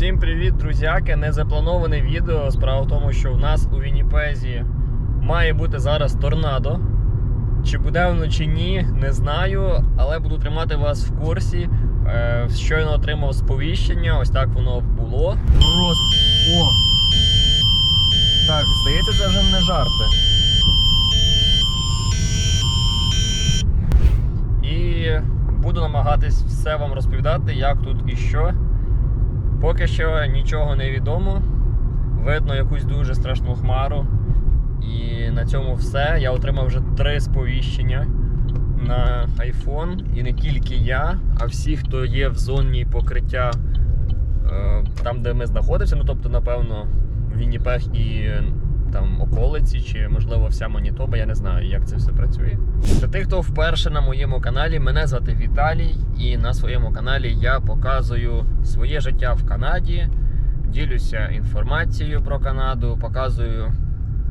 Всім привіт, друзяки! Незаплановане відео. Справа в тому, що в нас у Вінніпезі має бути зараз торнадо. Чи буде воно чи ні, не знаю, але буду тримати вас в курсі. Е, щойно отримав сповіщення, ось так воно було. Просто. О! Так, здається, це вже не жарти. І буду намагатись все вам розповідати, як тут і що. Поки що нічого не відомо. Видно якусь дуже страшну хмару. І на цьому все. Я отримав вже три сповіщення на iPhone. І не тільки я, а всі, хто є в зоні покриття е, там, де ми знаходимося. Ну, тобто, напевно, Вінніпех і там околиці, чи можливо вся Манітоба, я не знаю, як це все працює. Для тих, хто вперше на моєму каналі, мене звати Віталій, і на своєму каналі я показую своє життя в Канаді, ділюся інформацією про Канаду, показую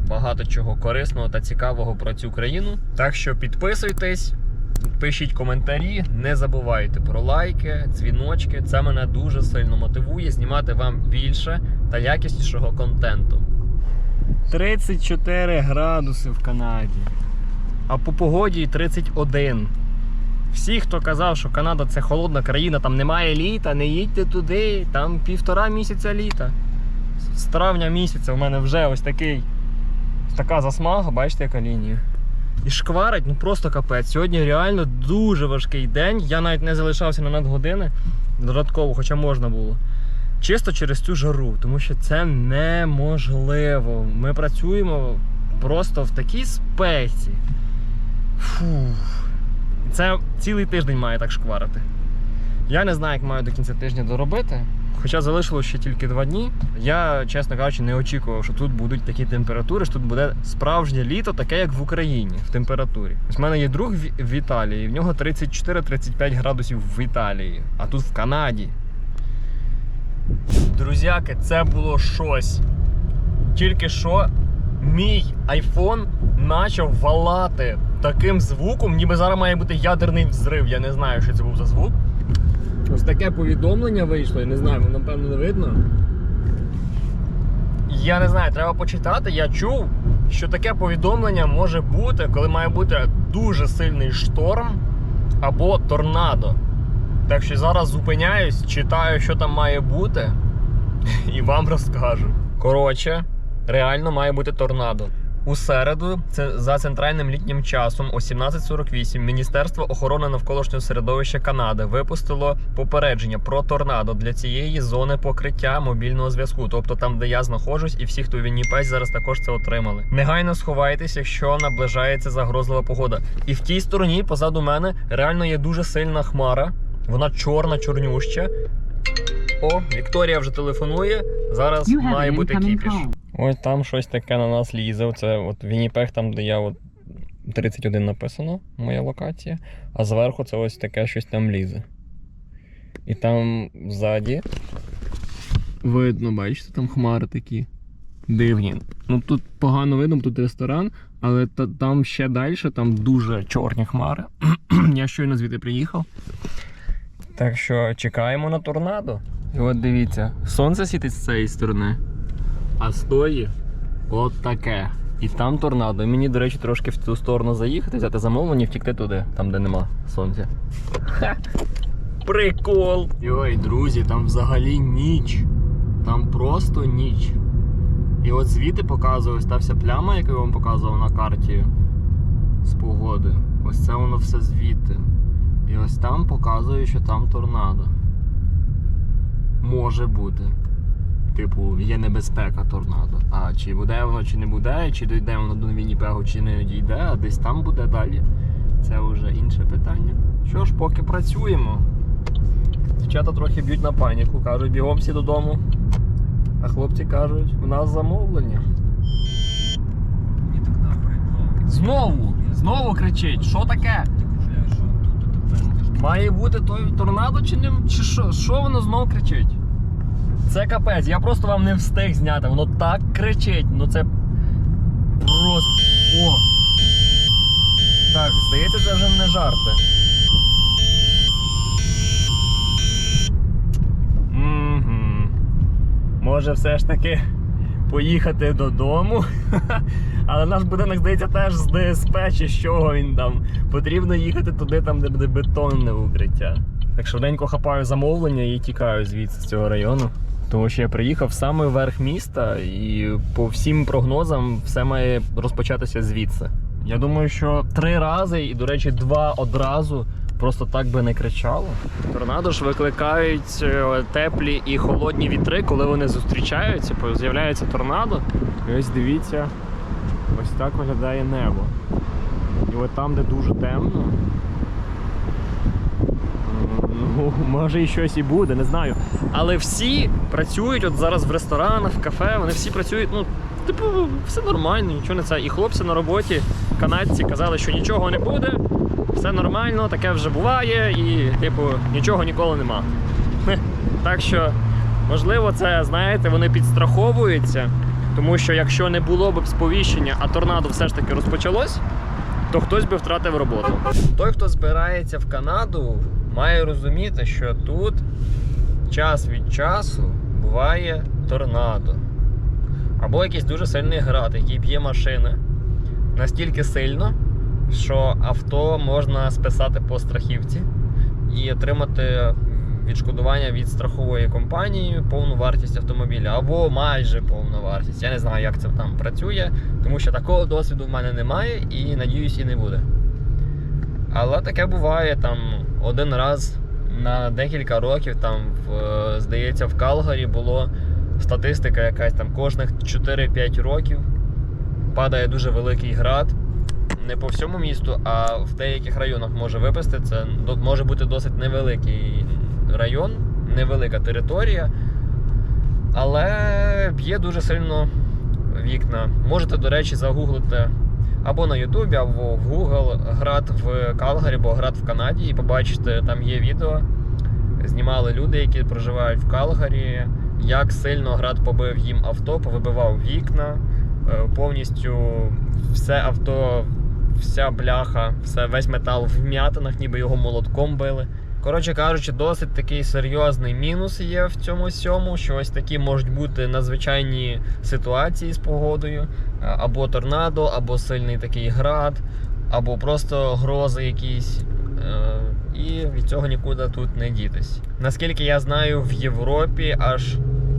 багато чого корисного та цікавого про цю країну. Так що підписуйтесь. Пишіть коментарі, не забувайте про лайки, дзвіночки. Це мене дуже сильно мотивує знімати вам більше та якіснішого контенту. 34 градуси в Канаді. А по погоді 31. Всі, хто казав, що Канада це холодна країна, там немає літа, не їдьте туди, там півтора місяця літа. З травня місяця в мене вже ось такий така засмага, бачите, яка лінія. І шкварить, ну просто капець. Сьогодні реально дуже важкий день. Я навіть не залишався на надгодини додатково, хоча можна було. Чисто через цю жару, тому що це неможливо. Ми працюємо просто в такій спеці. Фух. Це цілий тиждень має так шкварити. Я не знаю, як маю до кінця тижня доробити. Хоча залишилось ще тільки два дні. Я, чесно кажучи, не очікував, що тут будуть такі температури, що тут буде справжнє літо, таке як в Україні в температурі. Ось в мене є друг в Італії, в нього 34-35 градусів в Італії, а тут в Канаді. Друзяки, це було щось. Тільки що мій айфон почав валати таким звуком, ніби зараз має бути ядерний взрив. Я не знаю, що це був за звук. Ось таке повідомлення вийшло, я не знаю, напевно не видно. Я не знаю, треба почитати. Я чув, що таке повідомлення може бути, коли має бути дуже сильний шторм або торнадо. Так що зараз зупиняюсь, читаю, що там має бути, і вам розкажу. Коротше, реально має бути торнадо. У середу, це за центральним літнім часом, о 17.48, Міністерство охорони навколишнього середовища Канади випустило попередження про торнадо для цієї зони покриття мобільного зв'язку, тобто там, де я знаходжусь, і всі, хто в Вінніпезі зараз також це отримали. Негайно сховайтесь, якщо наближається загрозлива погода. І в тій стороні, позаду мене, реально є дуже сильна хмара. Вона чорна, чорнюща. О, Вікторія вже телефонує. Зараз має бути кіпіш. Ось там щось таке на нас лізе. Оце от Вінніпег, там, де я от 31 написано, моя локація. А зверху це ось таке щось там лізе. І там ззаді. Видно, бачите, там хмари такі. Дивні. Ну тут погано видно, тут ресторан, але та, там ще далі, там дуже чорні хмари. я щойно звідти приїхав. Так що чекаємо на торнадо. І от дивіться, сонце світить з цієї сторони, а з тої от таке. І там торнадо. І мені, до речі, трошки в цю сторону заїхати, взяти замовлення і втікти туди, там де нема сонця. Ха! Прикол! Йой, друзі, там взагалі ніч. Там просто ніч. І от звідти показує ось та вся пляма, яку я вам показував на карті з погоди. Ось це воно все звідти. І ось там показує, що там торнадо. Може бути. Типу, є небезпека торнадо. А чи буде воно, чи не буде, чи дійде воно до Вінніпегу, чи не дійде, а десь там буде далі. Це вже інше питання. Що ж, поки працюємо. Дівчата трохи б'ють на паніку, кажуть, бігом всі додому. А хлопці кажуть, у нас замовлення. Пройшло. Знову! Знову кричить, що таке? Бля, що тут ТПшки? Має бути той торнадо чи не? Чи що? Що воно знов кричить? Це капець, я просто вам не встиг зняти. Воно так кричить. Ну це просто. О! Так, здається, це вже не жарти. Угу. може все ж таки поїхати додому. Але наш будинок, здається, теж з ДСП чи з чого він там. Потрібно їхати туди, там, де буде бетонне укриття. Так швиденько хапаю замовлення і тікаю звідси з цього району. Тому що я приїхав саме верх міста, і по всім прогнозам все має розпочатися звідси. Я думаю, що три рази, і, до речі, два одразу просто так би не кричало. Торнадо ж викликають е, теплі і холодні вітри, коли вони зустрічаються, з'являється торнадо. І ось дивіться, ось так виглядає небо. І от там, де дуже темно. Ну, може і щось і буде, не знаю. Але всі працюють от зараз в ресторанах, в кафе, вони всі працюють, ну, типу, все нормально, нічого не це. І хлопці на роботі, канадці казали, що нічого не буде, все нормально, таке вже буває, і, типу, нічого ніколи нема. Так що, можливо, це, знаєте, вони підстраховуються, тому що якщо не було б сповіщення, а торнадо все ж таки розпочалось, то хтось би втратив роботу. Той, хто збирається в Канаду, має розуміти, що тут час від часу буває торнадо. Або якийсь дуже сильний град, який б'є машини настільки сильно, що авто можна списати по страхівці і отримати відшкодування від страхової компанії повну вартість автомобіля, або майже повну вартість. Я не знаю, як це там працює, тому що такого досвіду в мене немає і надіюсь, і не буде. Але таке буває там один раз на декілька років, там, в, здається, в Калгарі було статистика якась там кожних 4-5 років падає дуже великий град. Не по всьому місту, а в деяких районах може випасти. Це може бути досить невеликий район, невелика територія, але б'є дуже сильно вікна. Можете, до речі, загуглити або на Ютубі, або в Google град в Калгарі, або град в Канаді, і побачите, там є відео. Знімали люди, які проживають в Калгарі, як сильно град побив їм авто, повибивав вікна, е, повністю все авто, вся бляха, все, весь метал в м'ятинах, ніби його молотком били. Коротше кажучи, досить такий серйозний мінус є в цьому всьому, що ось такі можуть бути надзвичайні ситуації з погодою, е, або торнадо, або сильний такий град, або просто грози якісь. Е, І від цього нікуди тут не дітись. Наскільки я знаю, в Європі аж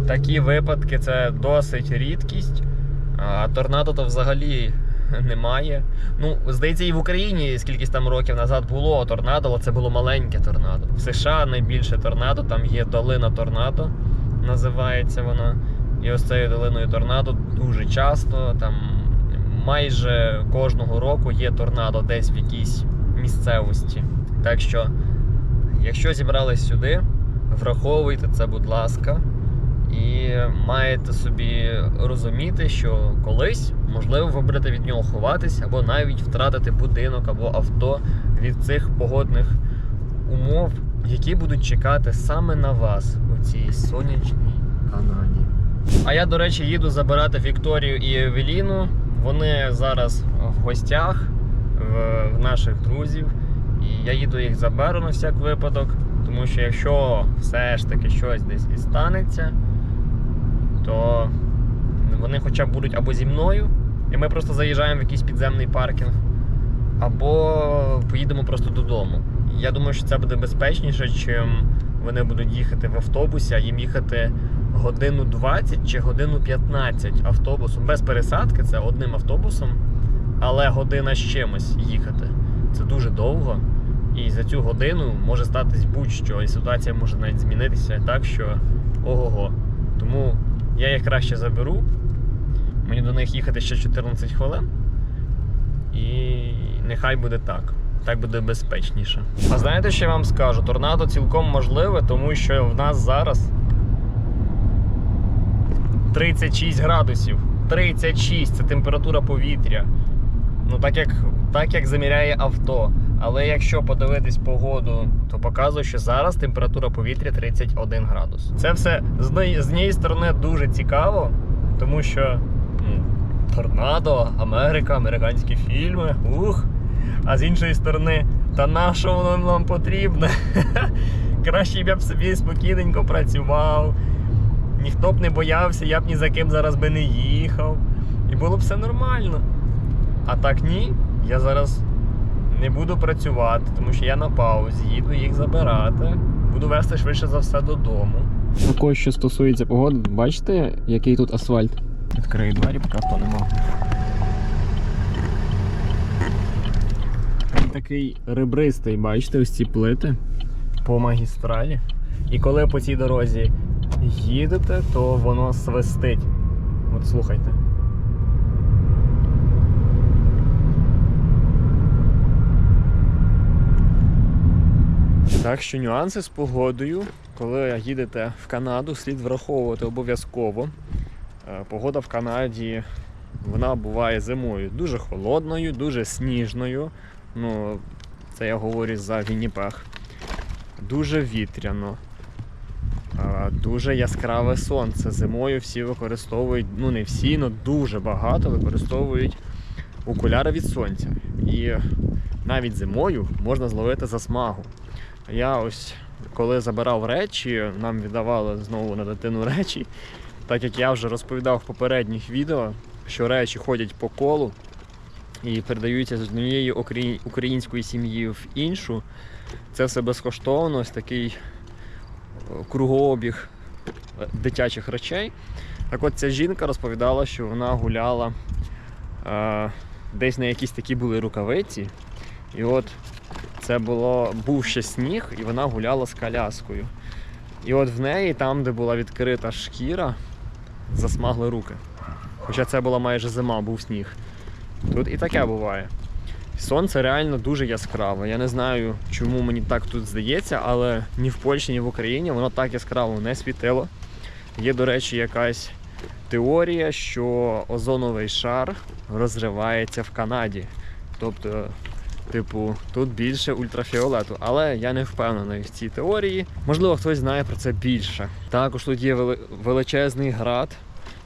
такі випадки це досить рідкість, а торнадо то взагалі немає. Ну, здається, і в Україні скількись там років назад було торнадо, але це було маленьке торнадо. В США найбільше торнадо, там є долина торнадо, називається вона. І ось цією долиною торнадо дуже часто, там майже кожного року є торнадо десь в якійсь місцевості. Так що, якщо зібрались сюди, враховуйте це, будь ласка, і маєте собі розуміти, що колись можливо ви будете від нього ховатись, або навіть втратити будинок або авто від цих погодних умов, які будуть чекати саме на вас у цій сонячній Канаді. А я, до речі, їду забирати Вікторію і Евеліну. Вони зараз в гостях в, наших друзів. І я їду їх заберу на всяк випадок, тому що якщо все ж таки щось десь і станеться, то вони хоча б будуть або зі мною, і ми просто заїжджаємо в якийсь підземний паркінг, або поїдемо просто додому. Я думаю, що це буде безпечніше, чим вони будуть їхати в автобусі, а їм їхати годину 20 чи годину 15 автобусом без пересадки, це одним автобусом, але година з чимось їхати. Це дуже довго. І за цю годину може статись будь-що, і ситуація може навіть змінитися так, що ого-го. Тому я їх краще заберу. Мені до них їхати ще 14 хвилин. І нехай буде так. Так буде безпечніше. А знаєте, що я вам скажу? Торнадо цілком можливе, тому що в нас зараз 36 градусів. 36 це температура повітря. Ну, так як, так як заміряє авто. Але якщо подивитись погоду, то показує, що зараз температура повітря 31 градус. Це все з однієї, сторони дуже цікаво, тому що торнадо, Америка, американські фільми, ух. А з іншої сторони, та на що воно нам потрібне? Краще б я б собі спокійненько працював. Ніхто б не боявся, я б ні за ким зараз би не їхав. І було б все нормально. А так ні, я зараз не буду працювати, тому що я на паузі, їду їх забирати. Буду вести швидше за все додому. Також, що стосується погоди, бачите, який тут асфальт? Відкрию двері, поки авто нема. Він такий ребристий, бачите, ось ці плити по магістралі. І коли по цій дорозі їдете, то воно свистить. От слухайте. Так що нюанси з погодою, коли їдете в Канаду, слід враховувати обов'язково. Е, Погода в Канаді вона буває зимою дуже холодною, дуже сніжною. Ну, це я говорю за Вінніпех. Дуже вітряно. е, Дуже яскраве сонце. Зимою всі використовують, ну не всі, але дуже багато використовують окуляри від сонця. І навіть зимою можна зловити засмагу. Я ось коли забирав речі, нам віддавали знову на дитину речі. Так як я вже розповідав в попередніх відео, що речі ходять по колу і передаються з однієї української сім'ї в іншу. Це все безкоштовно, ось такий е, кругообіг е, дитячих речей. Так от ця жінка розповідала, що вона гуляла е, десь на якісь такі були рукавиці. І от це було, був ще сніг, і вона гуляла з коляскою. І от в неї, там, де була відкрита шкіра, засмагли руки. Хоча це була майже зима, був сніг. Тут і таке буває. Сонце реально дуже яскраве. Я не знаю, чому мені так тут здається, але ні в Польщі, ні в Україні воно так яскраво не світило. Є, до речі, якась теорія, що озоновий шар розривається в Канаді. Тобто, типу, тут більше ультрафіолету. Але я не впевнений в цій теорії. Можливо, хтось знає про це більше. Також тут є величезний град,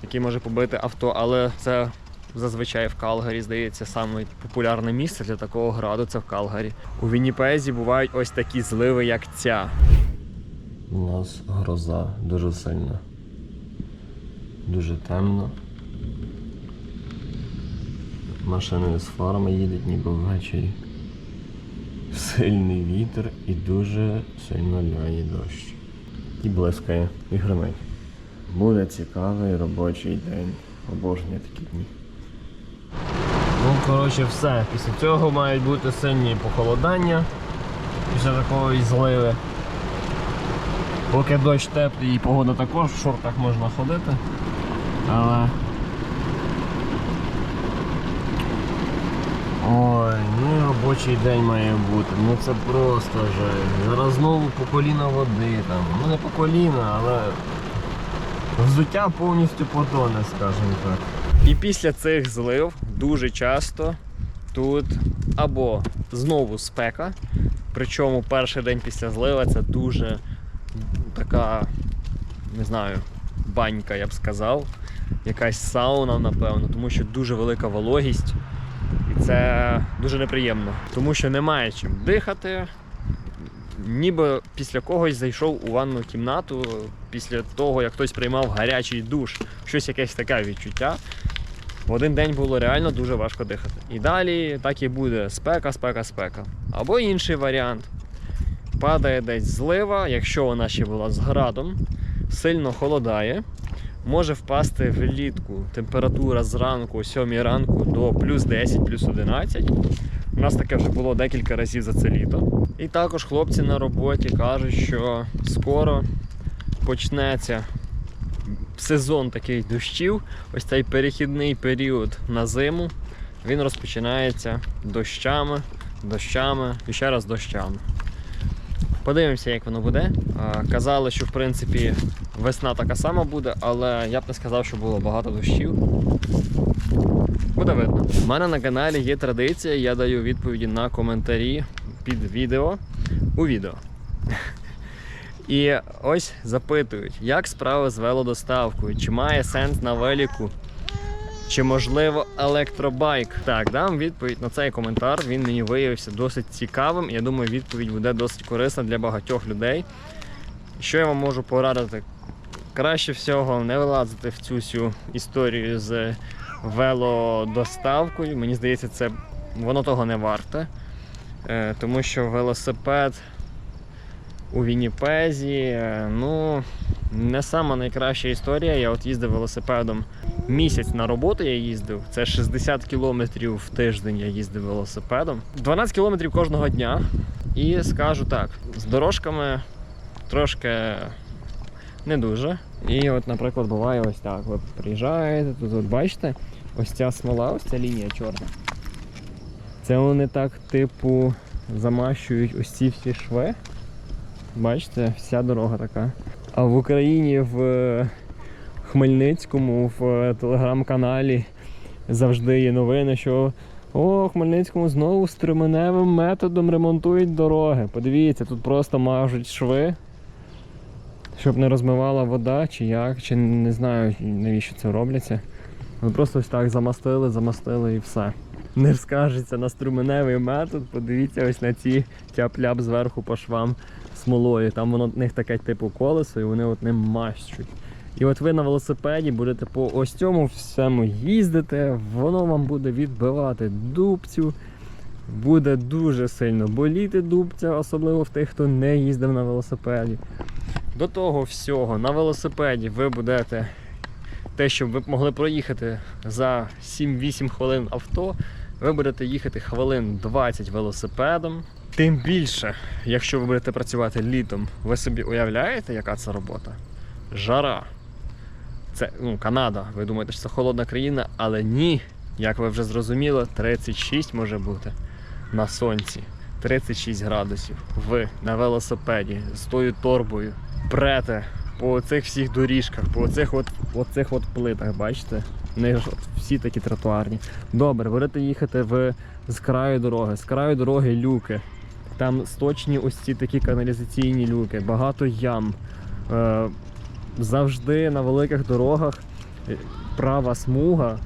який може побити авто, але це зазвичай в Калгарі, здається, саме популярне місце для такого граду це в Калгарі. У Вінніпезі бувають ось такі зливи, як ця. У нас гроза дуже сильна. Дуже темно. Машини з фарами їдуть ніби ввечері. Сильний вітер і дуже сильно ляє дощ. І блискає, і гримить. Буде цікавий робочий день. Обожнюю такі дні. Ну, коротше, все. Після цього мають бути сильні похолодання. Після такої зливи. Поки дощ теплий і погода також, в шортах можна ходити. Але. Ой, ну і робочий день має бути. Ну це просто жесть. Зараз знову по коліна води там. Ну не по коліна, але взуття повністю потоне, скажімо так. І після цих злив дуже часто тут або знову спека. Причому перший день після злива це дуже така, не знаю, банька, я б сказав. Якась сауна, напевно, тому що дуже велика вологість. Це дуже неприємно, тому що немає чим дихати. Ніби після когось зайшов у ванну кімнату після того, як хтось приймав гарячий душ. Щось якесь таке відчуття. В один день було реально дуже важко дихати. І далі так і буде спека, спека, спека. Або інший варіант. Падає десь злива, якщо вона ще була з градом, сильно холодає. Може впасти влітку температура зранку, о 7 ранку до плюс 10, плюс 11. У нас таке вже було декілька разів за це літо. І також хлопці на роботі кажуть, що скоро почнеться сезон таких дощів, ось цей перехідний період на зиму, він розпочинається дощами, дощами і ще раз дощами. Подивимося, як воно буде. Казали, що в принципі весна така сама буде, але я б не сказав, що було багато дощів. Буде видно. У мене на каналі є традиція, я даю відповіді на коментарі під відео у відео. І ось запитують, як справи з велодоставкою, чи має сенс на веліку, чи можливо електробайк. Так, дам відповідь на цей коментар. Він мені виявився досить цікавим. Я думаю, відповідь буде досить корисна для багатьох людей. Що я вам можу порадити? Краще всього не вилазити в цю всю історію з велодоставкою. Мені здається, це воно того не варте. Е, тому що велосипед у Вінніпезі, е, ну, не сама найкраща історія. Я от їздив велосипедом місяць на роботу я їздив. Це 60 кілометрів в тиждень я їздив велосипедом. 12 кілометрів кожного дня. І скажу так, з дорожками трошки не дуже. І от, наприклад, буває ось так. Ви приїжджаєте, тут от бачите, ось ця смола, ось ця лінія чорна. Це вони так, типу, замащують ось ці всі шви. Бачите, вся дорога така. А в Україні в Хмельницькому в е, телеграм-каналі завжди є новини, що о, Хмельницькому знову стременевим методом ремонтують дороги. Подивіться, тут просто мажуть шви, щоб не розмивала вода, чи як, чи не знаю навіщо це робляться. Ви просто ось так замастили, замастили і все. Не скажеться на струменевий метод, подивіться ось на ці тяп-ляп зверху по швам смолою. Там воно в них таке типу колесо, і вони от ним мащуть. І от ви на велосипеді будете по ось цьому всьому їздити, воно вам буде відбивати дубцю, буде дуже сильно боліти дубця, особливо в тих, хто не їздив на велосипеді. До того всього, на велосипеді ви будете те, щоб ви могли проїхати за 7-8 хвилин авто, ви будете їхати хвилин 20 велосипедом. Тим більше, якщо ви будете працювати літом, ви собі уявляєте, яка це робота? Жара. Це ну, Канада. Ви думаєте, що це холодна країна, але ні. Як ви вже зрозуміли, 36 може бути на сонці. 36 градусів. Ви на велосипеді з тою торбою прете по цих всіх доріжках, по цих от, оцих от плитах, бачите? Вони ж всі такі тротуарні. Добре, будете їхати в, з краю дороги. З краю дороги люки. Там сточні ось ці такі каналізаційні люки, багато ям. Е, завжди на великих дорогах е, права смуга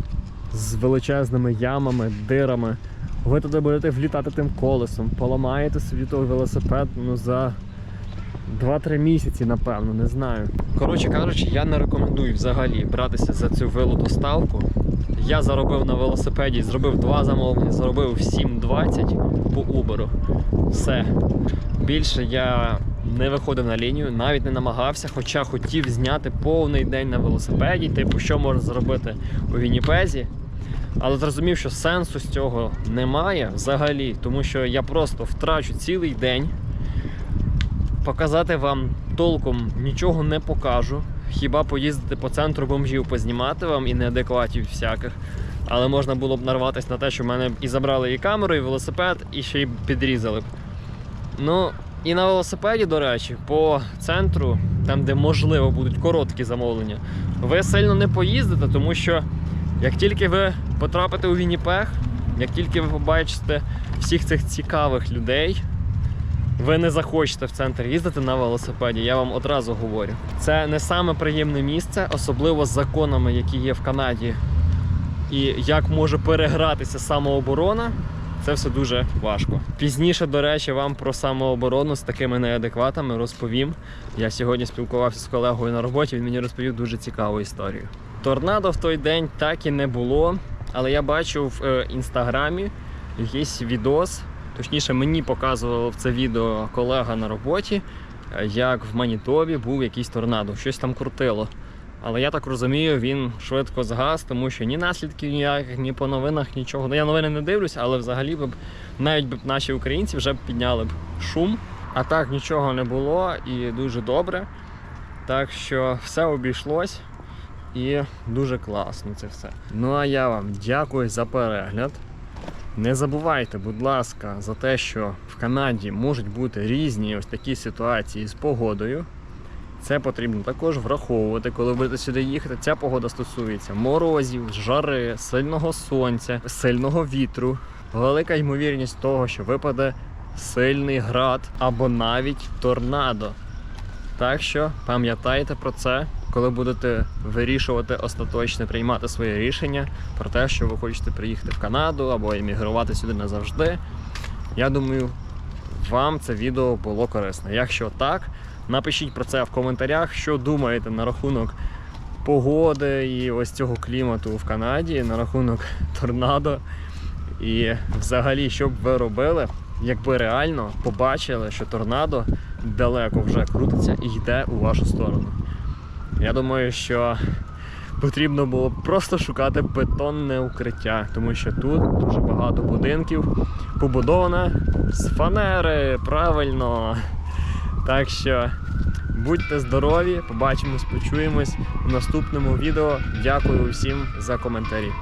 з величезними ямами, дирами. Ви туди будете влітати тим колесом, поламаєте собі той велосипед ну, за 2-3 місяці, напевно, не знаю. Коротше кажучи, я не рекомендую взагалі братися за цю велодоставку. Я заробив на велосипеді, зробив два замовлення, заробив 7.20 по Uber. Все. Більше я не виходив на лінію, навіть не намагався, хоча хотів зняти повний день на велосипеді, типу, що можна зробити у Вінніпезі. Але зрозумів, що сенсу з цього немає взагалі, тому що я просто втрачу цілий день. Показати вам толком нічого не покажу. Хіба поїздити по центру бомжів, познімати вам і неадекватів всяких. Але можна було б нарватися на те, що в мене і забрали і камеру, і велосипед, і ще й підрізали б. Ну, і на велосипеді, до речі, по центру, там, де можливо будуть короткі замовлення, ви сильно не поїздите, тому що як тільки ви потрапите у Вінніпег, як тільки ви побачите всіх цих цікавих людей, ви не захочете в центр їздити на велосипеді, я вам одразу говорю. Це не саме приємне місце, особливо з законами, які є в Канаді, і як може перегратися самооборона. Це все дуже важко. Пізніше, до речі, вам про самооборону з такими неадекватами розповім. Я сьогодні спілкувався з колегою на роботі, він мені розповів дуже цікаву історію. Торнадо в той день так і не було, але я бачив в е, інстаграмі якийсь відос. Точніше, мені показував це відео колега на роботі, е, як в Манітобі був якийсь торнадо, щось там крутило. Але я так розумію, він швидко згас, тому що ні наслідків ніяких, ні по новинах, нічого. Ну, я новини не дивлюсь, але взагалі б навіть б наші українці вже б підняли б шум. А так нічого не було і дуже добре. Так що все обійшлось і дуже класно це все. Ну а я вам дякую за перегляд. Не забувайте, будь ласка, за те, що в Канаді можуть бути різні ось такі ситуації з погодою. Це потрібно також враховувати, коли будете сюди їхати. Ця погода стосується морозів, жари, сильного сонця, сильного вітру, велика ймовірність того, що випаде сильний град або навіть торнадо. Так що пам'ятайте про це, коли будете вирішувати остаточно приймати своє рішення про те, що ви хочете приїхати в Канаду або емігрувати сюди назавжди. Я думаю, вам це відео було корисне. Якщо так, Напишіть про це в коментарях, що думаєте на рахунок погоди і ось цього клімату в Канаді, на рахунок торнадо. І взагалі, що б ви робили, якби реально побачили, що торнадо далеко вже крутиться і йде у вашу сторону. Я думаю, що потрібно було просто шукати бетонне укриття, тому що тут дуже багато будинків побудовано з фанери, правильно. Так що будьте здорові, побачимось, почуємось в наступному відео. Дякую всім за коментарі.